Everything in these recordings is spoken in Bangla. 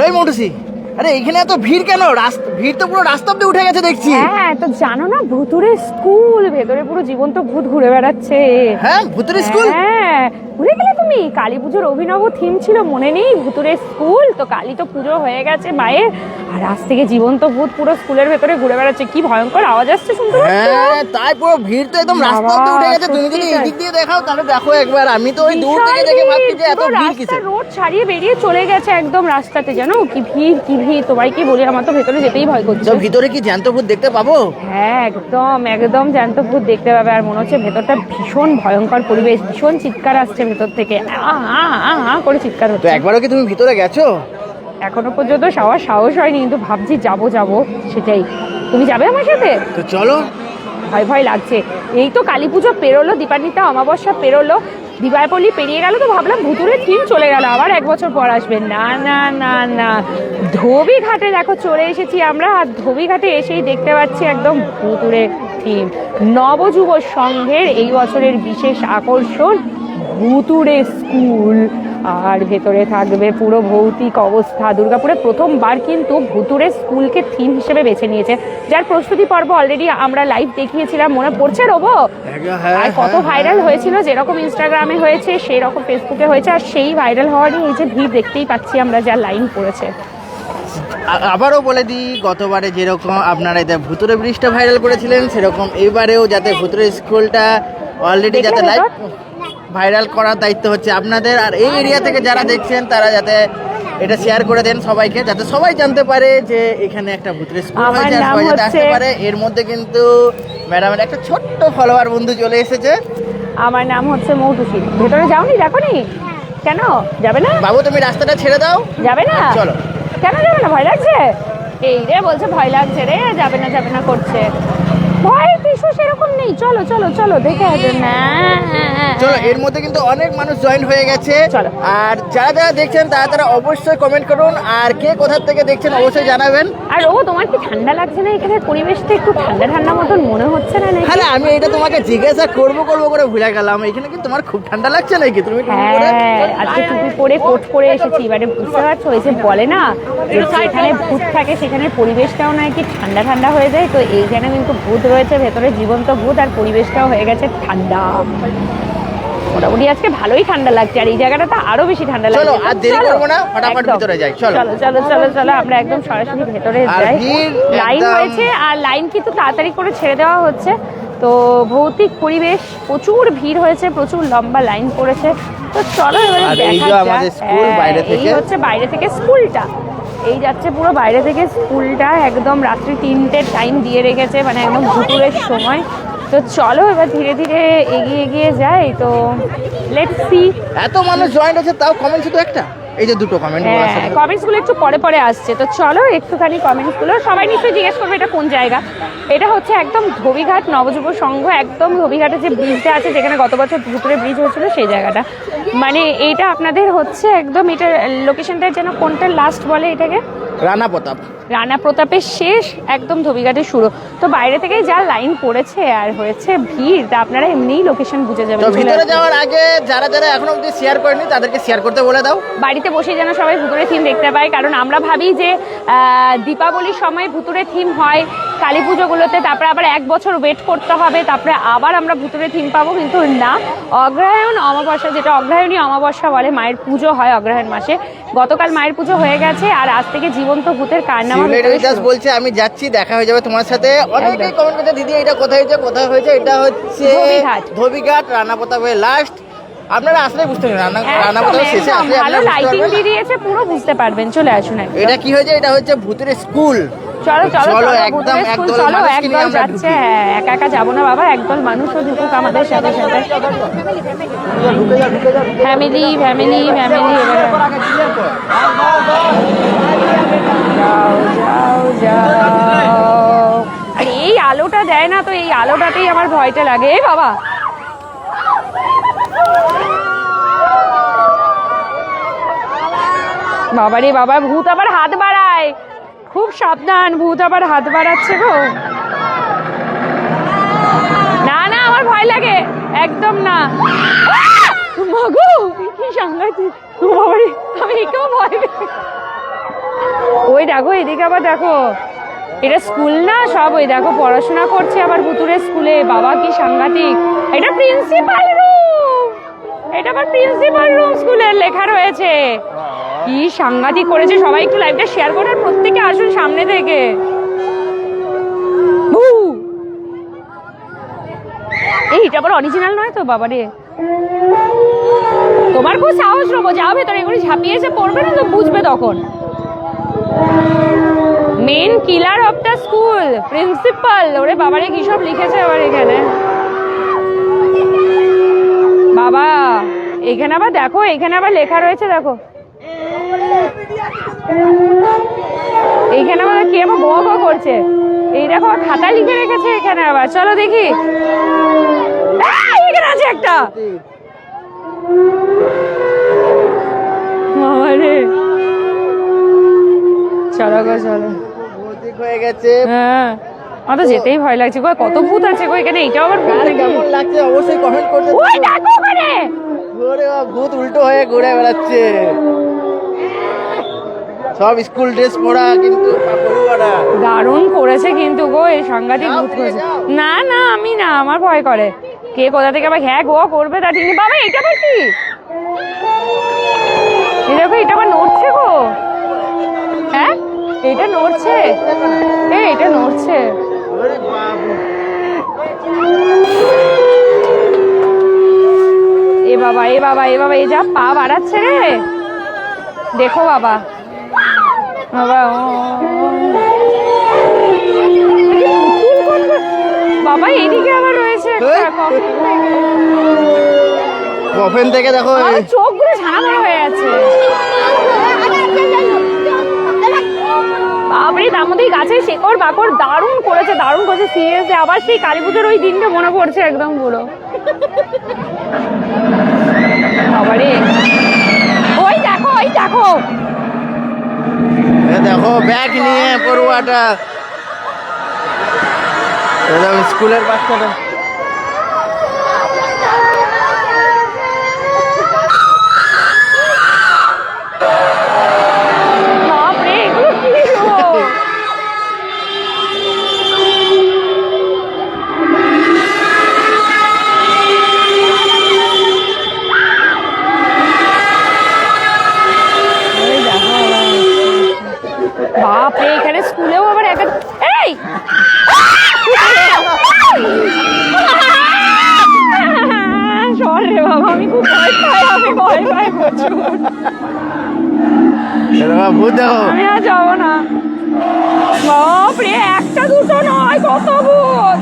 আরে মোটুসি আরে এখানে এত ভিড় কেন? রাস্তা ভিড় তো পুরো রাস্তা অব্দি উঠে গেছে দেখছি। হ্যাঁ তো জানো না ভুতুরে স্কুল ভেতরে পুরো জীবন্ত ভূত ঘুরে বেড়াচ্ছে। হ্যাঁ ভুতুরি স্কুল? হ্যাঁ ভুলে গেলে তুমি? কালী পুজোর অভিনব থিম ছিল মনে নেই? ভুতুরে স্কুল? তো কালী তো পুজো হয়ে গেছে মায়ের। আর আজ থেকে জীবন্ত ভূত পুরো স্কুলের ভেতরে ঘুরে বেড়াচ্ছে। কি ভয়ঙ্কর আওয়াজ আসছে শুনতে হ্যাঁ তাই পুরো ভিড় তো একদম রাস্তা অব্দি উঠে গেছে। তুমি যদি এদিক দিয়ে দেখাও তাহলে দেখো একবার। আমি তো ওই দূর থেকে দেখে ভাবছি যে এত ভিড় কিসে রোড ছাড়িয়ে বেরিয়ে চলে গেছে একদম রাস্তাতে। জানো কি ভিড় কি ভিড়। তোমায় কি বলি? আমার তো ভেতরে যেতেই ভয় করছে। তো ভিতরে কি জ্যান্ত ভূত দেখতে পাবো? হ্যাঁ একদম একদম জ্যান্ত ভূত দেখতে পাবে। আর মনে হচ্ছে ভেতরটা ভীষণ ভয়ঙ্কর পরিবেশ ভীষণ চিৎকার আসছে ভেতর থেকে। আ আ আ করে চিৎকার তো হচ্ছে। একবারও কি তুমি ভিতরে গেছো? এখনও পর্যন্ত যাওয়ার সাহস হয়নি কিন্তু ভাবছি যাব যাব সেটাই। তুমি যাবে আমার সাথে? তো চলো। ভয় ভয় লাগছে। এই তো কালী পুজো পেরোলো দীপান্বিতা অমাবস্যা পেরোলো। দিবাইপল্লি পেরিয়ে গেল তো ভাবলাম ভুতুরে থিম চলে গেল, আবার এক বছর পর আসবে না না না না। ধোবি ঘাটে দেখো চলে এসেছি আমরা, আর ধোবি ঘাটে এসেই দেখতে পাচ্ছি একদম ভুতুরে থিম। নবযুব সংঘের এই বছরের বিশেষ আকর্ষণ ভুতুরে স্কুল। আর ভেতরে থাকবে পুরো ভৌতিক অবস্থা। দুর্গাপুরে প্রথমবার কিন্তু ভুতুরে স্কুলকে থিম হিসেবে বেছে নিয়েছে। যার প্রস্তুতি পর্ব অলরেডি আমরা লাইভ দেখিয়েছিলাম মনে পড়ছে রবো? হ্যাঁ, আর কত ভাইরাল হয়েছিল যেরকম ইনস্টাগ্রামে হয়েছে সেই রকম ফেসবুকে হয়েছে আর সেই ভাইরাল হওয়ারই এই যে ভিড় দেখতেই পাচ্ছি আমরা যা লাইন পড়েছে। আবারও বলে দিই গতবারে যেরকম আপনারা এতে ভুতুরে ব্রিজটা ভাইরাল করেছিলেন সেরকম এবারেও যাতে ভুতুরে স্কুলটা অলরেডি যাতে লাইভ? ভাইরাল করার দায়িত্ব হচ্ছে আপনাদের। আর এই এরিয়া থেকে যারা দেখছেন তারা যাতে এটা শেয়ার করে দেন সবাইকে যাতে সবাই জানতে পারে যে এখানে একটা ভুতুরে স্কুল হয়েছে আর সবাই যাতে আসতে পারে। এর মধ্যে কিন্তু ম্যাডামের একটা ছোট্ট ফলোয়ার বন্ধু চলে এসেছে। আমার নাম হচ্ছে মৌটুসি ভেতরে যাওনি? দেখো নি কেন? যাবে না? বাবু তুমি রাস্তাটা ছেড়ে দাও। যাবে না? চলো। কেন যাবে না? ভয় লাগছে? এই রে বলছে ভয় লাগছে রে যাবে না যাবে না করছে। ভয় কিছু সেরকম নেই। চলো চলো চলো দেখে আসবে না। চলো এর মধ্যে কিন্তু অনেক মানুষ জয়েন হয়ে গেছে। আর যারা যারা দেখছেন তারা তারা অবশ্যই কমেন্ট করুন। আর কে কোথা থেকে দেখছেন অবশ্যই জানাবেন। আর ও তোমার কি ঠান্ডা লাগছে না? এখানে পরিবেশটা একটু ঠান্ডা ঠান্ডা মতন মনে হচ্ছে না নাকি? হ্যাঁ আমি এটা তোমাকে জিজ্ঞাসা করব করব করে ভুলে গেলাম। এখানে কি তোমার খুব ঠান্ডা লাগছে নাকি? তুমি হ্যাঁ আজকে টুপি পরে কোট পরে এসেছি। এবারে বুঝতে পারছ ওই যে বলে না যেখানে ভূত থাকে সেখানে পরিবেশটাও নাকি ঠান্ডা ঠান্ডা হয়ে যায়। তো এই যেন কিন্তু ভূত রয়েছে ভেতরে জীবন্ত ভূত আর পরিবেশটাও হয়ে গেছে ঠান্ডা। মোটামুটি আজকে ভালোই ঠান্ডা লাগছে আর এই জায়গাটা তো আরও বেশি ঠান্ডা লাগছে। চলো, আর দেরি করব না, ফটাফট ভিতরে যাই, চলো। চলো চলো চলো চলো আমরা একদম সরাসরি ভেতরে যাই। লাইন হয়েছে আর লাইন কিন্তু তাড়াতাড়ি করে ছেড়ে দেওয়া হচ্ছে। তো ভৌতিক পরিবেশ প্রচুর ভিড় হয়েছে প্রচুর লম্বা লাইন পড়েছে। তো চলো এবারে দেখা যাক। হ্যাঁ, এই হচ্ছে বাইরে থেকে স্কুলটা। এই যাচ্ছে পুরো বাইরে থেকে স্কুলটা একদম রাত্রি তিনটের টাইম দিয়ে রেখেছে মানে একদম দুপুরের সময়। তো চলো এবার ধীরে ধীরে এগিয়ে এগিয়ে যাই। তো লেটস সি এত মানুষ জয়েন্ট আছে তাও কমেন্ট শুধু একটা? এই যে দুটো কমেন্ট হ্যাঁ কমেন্টসগুলো একটু পরে পরে আসছে। তো চলো একটুখানি কমেন্টসগুলো সবাই নিশ্চয়ই জিজ্ঞেস করবে এটা কোন জায়গা? এটা হচ্ছে একদম ধোবিঘাট নবযুব সংঘ একদম ধোবিঘাটে যে ব্রিজটা আছে যেখানে গত বছর ভুতুরে ব্রিজ হয়েছিল সেই জায়গাটা। মানে এইটা আপনাদের হচ্ছে একদম এটা লোকেশনটা যেন কোনটা লাস্ট বলে এটাকে? রানা প্রতাপ। রানা প্রতাপের শেষ একদম ধোবিঘাটের শুরু। তো বাইরে থেকে যা লাইন পড়েছে আর হয়েছে ভিড় তা আপনারা এমনিই লোকেশন বুঝে যাবেন তো ভিতরে যাওয়ার আগে যারা যারা এখনও অবধি শেয়ার করেনি তাদেরকে শেয়ার করতে বলে দাও। বাড়িতে বসে যেন সবাই ভুতুরে থিম দেখতে পায় কারণ আমরা ভাবি যে দীপাবলির সময় ভুতুরে থিম হয় কালী পুজোগুলোতে তারপরে আবার এক বছর ওয়েট করতে হবে তারপরে আবার আমরা ভুতুরে থিম পাবো কিন্তু না। অগ্রহায়ণ অমাবস্যা যেটা অগ্রহায়ণী অমাবস্যা বলে মায়ের পুজো হয় অগ্রহায়ণ মাসে। গতকাল মায়ের পুজো হয়ে গেছে আর আজ থেকে জীবন্ত ভূতের কারনামা বলছে আমি যাচ্ছি দেখা হয়ে যাবে তোমার সাথে। অনেকেই একদম। কমেন্ট করছে দিদি এটা কোথায় হয়েছে? কোথায় হয়েছে? এটা হচ্ছে। ধোবিঘাট। রানা প্রতাপের লাস্ট আপনারা আসলে বুঝতে পারবেন রানা রানা একদম, প্রতাপের শেষে আসলে ভালো লাইটিং দিয়ে দিয়েছে পুরো বুঝতে পারবেন চলে আসুন এটা কি হয়েছে? এটা হচ্ছে ভূতের স্কুল। চলো চলো চলো একদম একদল চলো একদল যাচ্ছে হ্যাঁ, একা একা যাব না বাবা একদল মানুষও ঢুকুক আমাদের সাথে সাথে। ফ্যামিলি ফ্যামিলি ফ্যামিলি যাও। যাও যাও এই আলোটা দেয় না তো এই আলোটাতেই আমার ভয়টা লাগে এই বাবা। বাবারে বাবা, ভূত আবার হাত বাড়ায়। খুব সাবধান, ভূত আবার হাত বাড়াচ্ছে গো। না না, আমার ভয় লাগে। একদম না! মাগো কি সাংঘাতিক। বাবারে, আমি একেও ভয় ওই দেখো, এদিকে আবার দেখো। এটা স্কুল না, সব ওই দেখো, পড়াশোনা করছে আবার ভুতুরের স্কুলে। বাবা, কি সাংঘাতিক। এটা প্রিন্সিপাল এটা আবার প্রিন্সিপাল রুম স্কুলের লেখা রয়েছে। কি সাংঘাতিক করেছে সবাই একটু লাইভটা শেয়ার করে প্রত্যেকে আসুন সামনে থেকে। এই, এটা আবার অরিজিনাল নয় তো, বাবারে। তোমার খুব সাহস রবো যাও ভেতরে এগুলো ঝাঁপিয়ে এসে পড়বে না তো বুঝবে তখন। Main killer of the school principal ওরে বাবারে, কি সব লিখেছে আবার এখানে। বাবা এখানে আবার দেখো এখানে আবার লেখা রয়েছে দেখো। এইখানে আবার কে আমার গ গ করছে? এই দেখো আবার খাতা লিখে রেখেছে এখানে আবার। চলো দেখি। এখানে আছে একটা। চলো গো চলো। হয়ে গেছে হ্যাঁ আমার তো যেতেই ভয় লাগছে গো কত ভূত আছে গো এখানে এইটাও আবার ভূত কেমন লাগছে? অবশ্যই কমেন্ট করতে ওই দেখো। ওখানে ওরে ভূত উল্টো হয়ে ঘুরে বেড়াচ্ছে। সব স্কুল ড্রেস পরা কিন্তু দারুণ করেছে কিন্তু গো এই সাংঘাতিক ভূত করেছে। না না আমি না আমার ভয় করে। কে কোথা থেকে আবার হ্যাঁ গো করবে তা ঠিক। বাবা এটা আবার কি? দেখো এটা আবার নড়ছে গো? হ্যাঁ? এটা নড়ছে? এ এটা নড়ছে। বাবা এ বাবা এ বাবা এ বাবা যা পা বাড়াচ্ছে রে। দেখো বাবা। বাবা বাবা এদিকে আবার রয়েছে। কফিন থেকে। দেখো চোখগুলো ঝাড়া হয়ে আছে বাপরে তার মধ্যে গাছের শেকড় বাকড় দারুণ করেছে দারুণ করেছে। সিরিয়াসলি আবার সেই কালী পুজোর ওই দিনটা মনে পড়ছে একদম পুরো। ওই দেখো ওই দেখো। দেখো ব্যাগ নিয়ে পড়ুয়াটা। স্কুলের বাচ্চাটা। বাপরে এখানে স্কুলেও আবার একা এই! সর রে বাবা আমি খুব ভয় পাই আমি ভয় পাই প্রচুর। ভূত দেখো। আমি আর যাব না। বাপরে একটা দুটো নয় কত ভূত?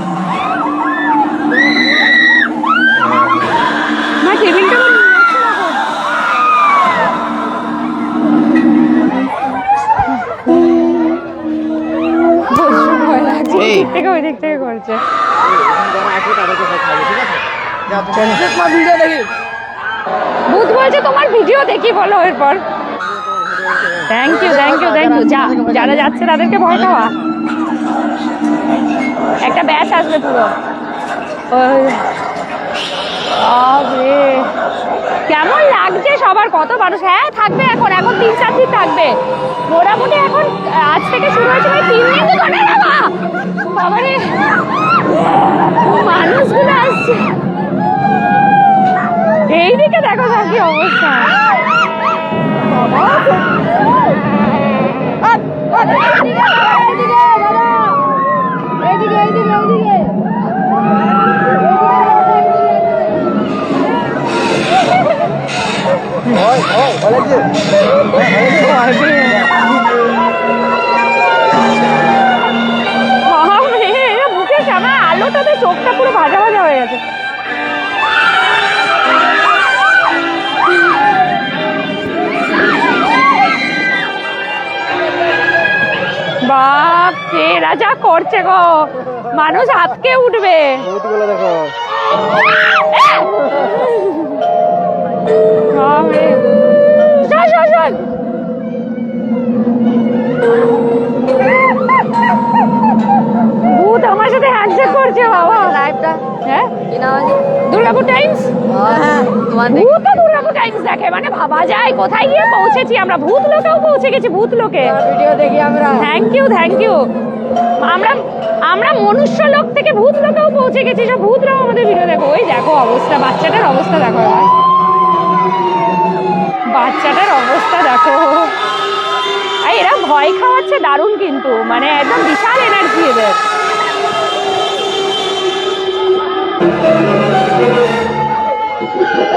না টেবিলটা থেকে ওই দিক থেকে বলছে তোমার ভিডিও দেখি বলো এরপর। Thank you thank you thank যা, যারা যাচ্ছে তাদেরকে ভয় পাওয়া। একটা ব্যাচ আসবে পুরো। কেমন লাগছে সবার কত মানুষ? হ্যাঁ থাকবে এখন। এখন তিন চার দিন থাকবে। মোটামুটি এখন আজ থেকে শুরু হয়েছে। তিন দিন বাবারে মানুষগুলো আসছে। রে এরা যা করছে গো মানুষ হাতকে উঠবে। দেখো। ভূত আমার সাথে হ্যান্ডশেক করছে বাবা। লাইভটা হ্যাঁ? দুর্গাপুর টাইমস ভূত দুর্গাপুর টাইমস দেখে মানে ভাবা যায় কোথায় গিয়ে পৌঁছেছি আমরা? ভূত লোকেও পৌঁছে গেছি ভূত লোকে। ভিডিও দেখি আমরা। থ্যাংক ইউ থ্যাংক ইউ আমরা আমরা মনুষ্য লোক থেকে ভূত লোকেও পৌঁছে গেছি, সব ভূতরাও আমাদের ভিডিও দেখো ওই দেখো অবস্থা, বাচ্চাটার অবস্থা দেখো বাচ্চাটার অবস্থা দেখো। এরা ভয় খাওয়াচ্ছে দারুণ কিন্তু মানে একদম বিশাল এনার্জি এদের।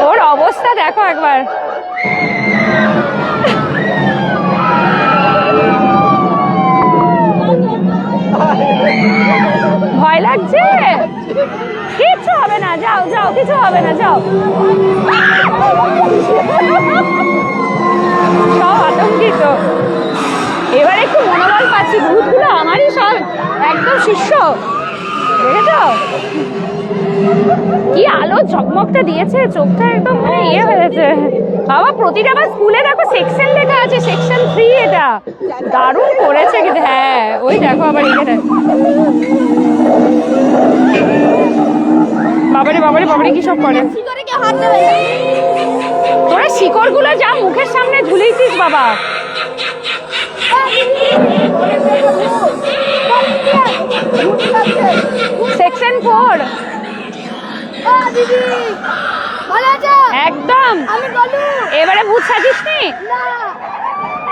ওর অবস্থা দেখো একবার। লাগছে? কিচ্ছু হবে না, যাও যাও, কিছু হবে না, যাও। সব আতঙ্কিত। এবার একটু মনোবল পাচ্ছি, ভূতগুলো আমারই সব একদম শিষ্য। কি আলো ঝকমকটা দিয়েছে, চোখটা একদম মানে ইয়ে হয়েছে বাবা, প্রতিটা আবার স্কুলে দেখো সেকশন লেখা আছে সেকশন থ্রি এটা। দারুণ করেছে কিন্তু হ্যাঁ ওই দেখো আবার এখানে। বাবারে বাবারে বাবারে, কি সব করে? তোরা শিকড়গুলো যা মুখের সামনে ঝুলিয়েছিস, বাবা। সেকশন ফোর আছে একদম। এবারে ভূত সাজিস নি?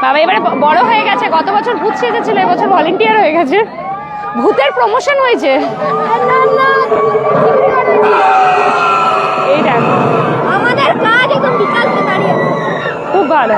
বাবা এবারে বড় হয়ে গেছে। গত বছর ভূত সেজেছিল এবছর ভলেন্টিয়ার হয়ে গেছে। ভূতের প্রমোশন হয়েছে। এইটা আমাদের কাজ একদম বিকাল দাঁড়িয়ে খুব ভালো।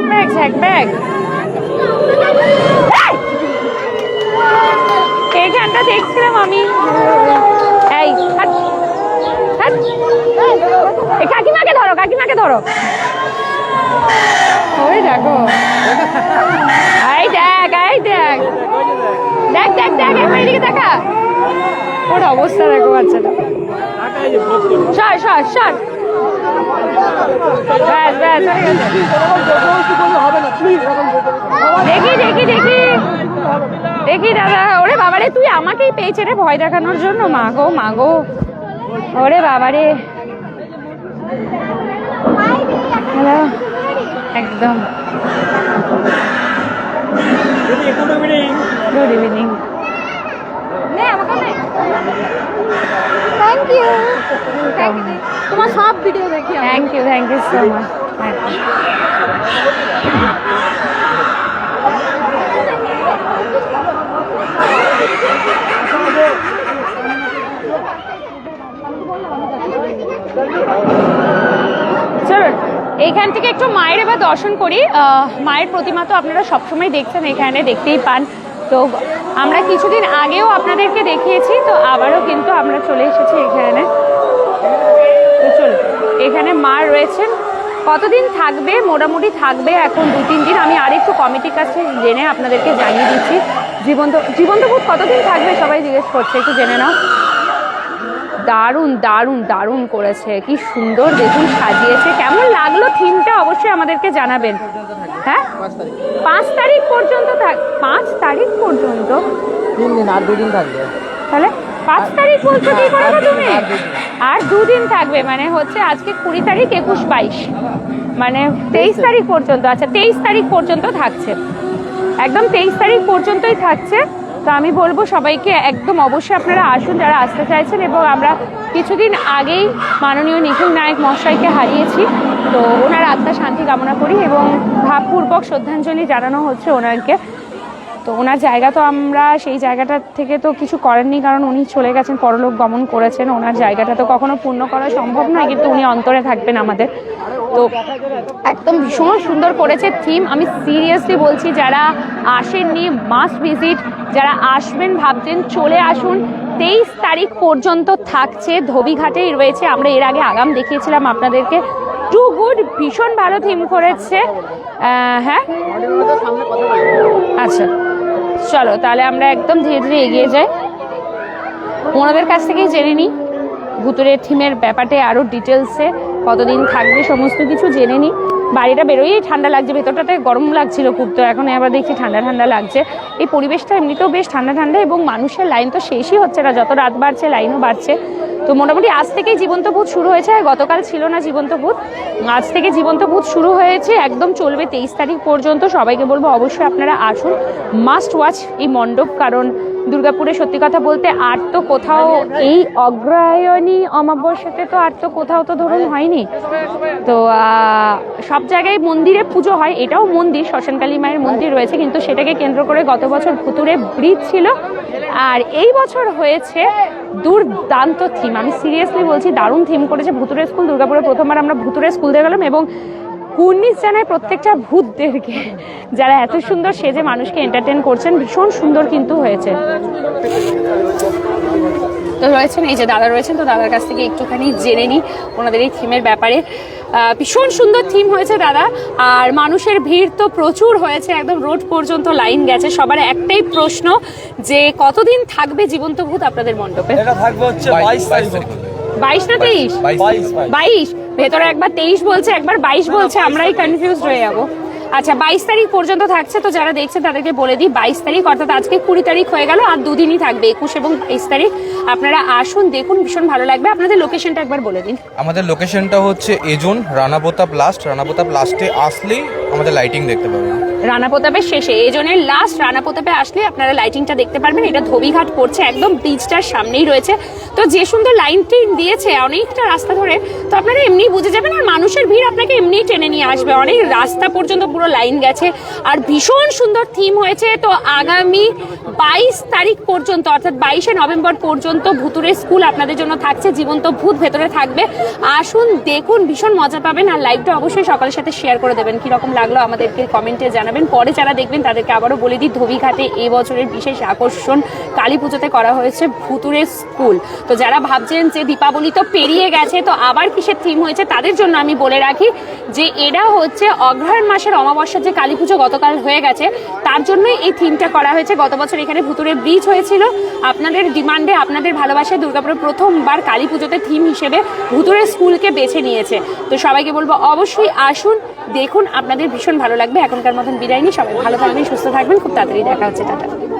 ছ্যাকপ্যাক ছ্যাকপ্যাক ছ্যাকপ্যাক এই! এইখানটা দেখছিলাম আমি। এই কাকিমাকে ধরো কাকিমাকে ধরো। ওই দেখো। এই দেখ এই দেখ। দেখ দেখ দেখ একবার এদিকে দেখা। ওর অবস্থা দেখো বাচ্চাটা। সর সর সর। ব্যাস ব্যাস। দেখি দেখি দেখি। দেখি দাদা। ওরে বাবারে তুই আমাকেই পেয়েছে রে ভয় দেখানোর জন্য। মা গো মা গো। ওরে বাবারে। হ্যালো। একদম। গুড ইভিনিং নে আমাকে নে থ্যাংক ইউ তোমার সব ভিডিও দেখি thank you thank you so much চলো এইখান থেকে একটু মায়ের এবার দর্শন করি। মায়ের প্রতিমা তো আপনারা সবসময় দেখছেন, এখানে দেখতেই পান। তো আমরা কিছুদিন আগেও আপনাদেরকে দেখিয়েছি, তো আবারও কিন্তু আমরা চলে এসেছি এখানে। চলো এখানে মা রয়েছেন। কতদিন থাকবে? মোটামুটি থাকবে এখন দু তিন দিন। আমি আরেকটু কমিটির কাছে জেনে আপনাদেরকে জানিয়ে দিচ্ছি। জীবন্ত জীবন্ত খুব কতদিন থাকবে সবাই জিজ্ঞেস করছে, একটু জেনে নাও। দারুণ দারুণ দারুণ করেছে। কি সুন্দর দেখুন সাজিয়েছে। কেমন লাগল থিমটা অবশ্যই আমাদেরকে জানাবেন। হ্যাঁ? পাঁচ তারিখ। পর্যন্ত থাক পাঁচ তারিখ পর্যন্ত? তিন দিন আর দুদিন থাকবে। তাহলে পাঁচ তারিখ বলছো কি করে গো তুমি? আর দুদিন। থাকবে মানে হচ্ছে আজকে কুড়ি তারিখ একুশ বাইশ। মানে তেইশ। তারিখ পর্যন্ত আচ্ছা তেইশ তারিখ পর্যন্ত থাকছে। একদম তেইশ তারিখ পর্যন্তই থাকছে। তো আমি বলব সবাইকে একদম অবশ্যই আপনারা আসুন যারা আসতে চাইছেন এবং আমরা কিছুদিন আগেই মাননীয় নিখিল নায়ক মশাইকে হারিয়েছি। তো ওনার আত্মা শান্তি কামনা করি এবং ভাবপূর্বক শ্রদ্ধাঞ্জলি জানানো হচ্ছে ওনারকে তো ওনার জায়গা তো আমরা সেই জায়গাটা থেকে তো কিছু করেননি, কারণ উনি চলে গেছেন, পরলোক গমন করেছেন। ওনার জায়গাটা তো কখনো পূর্ণ করা সম্ভব নয়, কিন্তু উনি অন্তরে থাকবেন আমাদের। তো একদম ভীষণ সুন্দর করেছে থিম। আমি সিরিয়াসলি বলছি, যারা আসেননি মাস্ট ভিজিট যারা আসবেন, ভাবছেন চলে আসুন, তেইশ তারিখ পর্যন্ত থাকছে, ধোবিঘাটেই রয়েছে। আমরা এর আগে আগাম দেখিয়েছিলাম আপনাদেরকে। টু গুড, ভীষণ ভালো থিম করেছে। হ্যাঁ? আচ্ছা। চলো, তাহলে আমরা একদম ধীরে ধীরে এগিয়ে যাই। ওনাদের কাছ থেকেই জেনে নিই। ভুতুরের থিমের ব্যাপারে আরও ডিটেলসে কতদিন থাকবে, সমস্ত কিছু জেনে নিই। বাড়িটা বেরোয়েই ঠান্ডা লাগছে, ভেতরটাতে গরম লাগছিল খুব তো, এখন আবার দেখছি ঠান্ডা ঠান্ডা লাগছে। এই পরিবেশটা এমনিতেও বেশ ঠান্ডা ঠান্ডা এবং মানুষের লাইন তো শেষই হচ্ছে না, যত রাত বাড়ছে লাইনও বাড়ছে। তো মোটামুটি আজ থেকেই জীবন্ত ভূত শুরু হয়েছে গতকাল ছিল না জীবন্ত ভূত। আজ থেকে জীবন্ত ভূত শুরু হয়েছে, একদম চলবে তেইশ তারিখ পর্যন্ত। সবাইকে বলব অবশ্যই আপনারা আসুন। মাস্ট ওয়াচ এই মণ্ডপ, কারণ দুর্গাপুরে সত্যি কথা বলতে আর তো কোথাও এই অগ্রহায়ণী অমাবস্যাতে তো আর তো কোথাও তো ধরুন হয়নি। তো সব জায়গায় মন্দিরে পুজো হয় এটাও মন্দির শ্মশানকালী মায়ের মন্দির রয়েছে কিন্তু সেটাকে কেন্দ্র করে গত বছর ভুতুরে ব্রিজ ছিল। আর এই বছর হয়েছে দুর্দান্ত থিম আমি সিরিয়াসলি বলছি দারুণ থিম করেছে ভুতুরে স্কুল। দুর্গাপুরে প্রথমবার আমরা ভুতুরে স্কুল দিয়ে গেলাম এবং কুর্নিশ জানায় প্রত্যেকটা ভূতদেরকে। যারা এত সুন্দর সেজে মানুষকে এন্টারটেন করছেন ভীষণ সুন্দর কিন্তু হয়েছে। তো রয়েছেন এই যে দাদা রয়েছেন তো দাদার কাছ থেকে একটুখানি জেনে নিই ওনাদের এই থিমের ব্যাপারে। ভীষণ সুন্দর থিম হয়েছে দাদা আর মানুষের ভিড় তো প্রচুর হয়েছে একদম রোড পর্যন্ত লাইন গেছে। সবার একটাই প্রশ্ন যে কতদিন থাকবে জীবন্ত ভূত আপনাদের মণ্ডপে? এটা থাকবে হচ্ছে বাইশ তারিখ। বাইশ না তেইশ? বাইশ। ভেতরে একবার তেইশ বলছে একবার বাইশ বলছে আমরাই কনফিউজ হয়ে যাব। আচ্ছা বাইশ তারিখ পর্যন্ত থাকছে তো যারা দেখছে তাদেরকে বলে দিই বাইশ তারিখ অর্থাৎ আজকে কুড়ি তারিখ হয়ে গেল আর দুদিনই থাকবে একুশ এবং বাইশ তারিখ। আপনারা আসুন দেখুন ভীষণ ভালো লাগবে। আপনাদের লোকেশনটা একবার বলে দিন। আমাদের লোকেশনটা হচ্ছে এজন রানাপোতাপ লাস্ট রানাপোতাপ লাস্টে আসলেই আমাদের লাইটিং দেখতে পাবেন। রানা প্রতাপের শেষে। এই এজনের লাস্ট রানা প্রতাপে আসলে আপনারা লাইটিংটা দেখতে পারবেন। এটা ধোবিঘাট পড়ছে, একদম ব্রিজটার সামনেই রয়েছে। তো যে সুন্দর লাইনটি দিয়েছে অনেকটা রাস্তা ধরে, তো আপনারা এমনি বুঝে যাবেন আর মানুষের ভিড় আপনাকে এমনি টেনে নিয়ে আসবে। অনেক রাস্তা পর্যন্ত পুরো লাইন গেছে আর ভীষণ সুন্দর থিম হয়েছে। তো আগামী বাইশ তারিখ পর্যন্ত, অর্থাৎ বাইশে নভেম্বর পর্যন্ত ভুতুরে স্কুল আপনাদের জন্য থাকছে, জীবন্ত ভূত ভেতরে থাকবে। আসুন, দেখুন, ভীষণ মজা পাবেন আর লাইভটা অবশ্যই সকালের সাথে শেয়ার করে দেবেন। কীরকম লাগল আমাদেরকে কমেন্টে জানাবেন। পরে যারা দেখবেন তাদেরকে আবারও বলে দিই, ধোবিঘাটে এই বছরের বিশেষ আকর্ষণ কালী পুজোতে করা হয়েছে ভুতুরে স্কুল। তো যারা ভাবছেন যে দীপাবলি তো পেরিয়ে গেছে, তো আবার কিসের থিম হয়েছে তাদের জন্য আমি বলে রাখি যে এটা হচ্ছে অগ্রহায়ণ মাসের অমাবস্যার যে কালী পুজো গতকাল হয়ে গেছে, তার জন্যই এই থিমটা করা হয়েছে। গত বছর এখানে ভুতুরে ব্রিজ হয়েছিল। আপনাদের ডিমান্ডে আপনাদের ভালোবাসায় দুর্গাপুরে প্রথমবার কালী পুজোতে থিম হিসেবে ভুতুরে স্কুলকে বেছে নিয়েছে। তো সবাইকে বলব অবশ্যই আসুন, দেখুন, আপনাদের ভীষণ ভালো লাগবে। এখনকার মতন বিদায় নিই। সবাই ভালো থাকবেন সুস্থ থাকবেন। খুব তাড়াতাড়ি দেখা হচ্ছে টাটা।